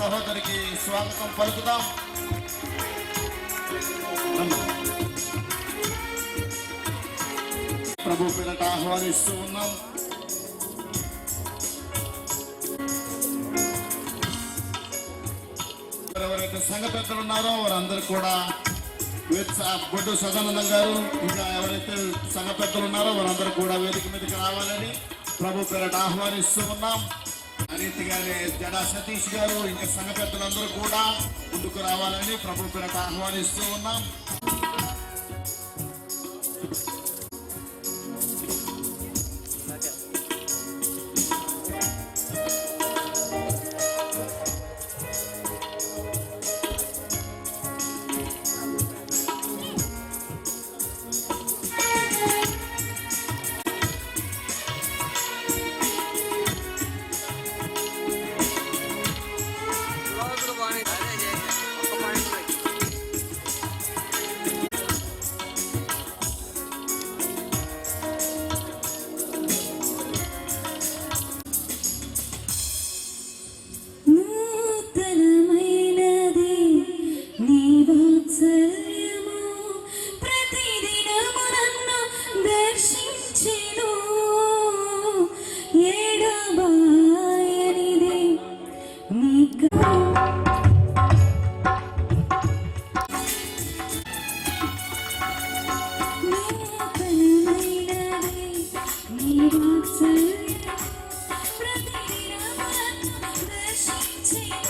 సహోదరికి స్వాగతం పలుకుదాం. ప్రభు పిల్లట ఆహ్వానిస్తూ ఉన్నాం. ఎవరైతే సంఘ పెద్దలు ఉన్నారో వారందరూ కూడా బొడ్డు సదానందం గారు ఇంకా ఎవరైతే సంఘ పెద్దలు ఉన్నారో వారందరూ కూడా వేదిక మీదకి రావాలని ప్రభు పేరట ఆహ్వానిస్తూ ఉన్నాం. రీతిగానే జడా సతీష్ గారు ఇంకా సంఘ పెద్దలందరూ కూడా ముందుకు రావాలని ప్రభు పేరట ఆహ్వానిస్తూ ఉన్నాం. take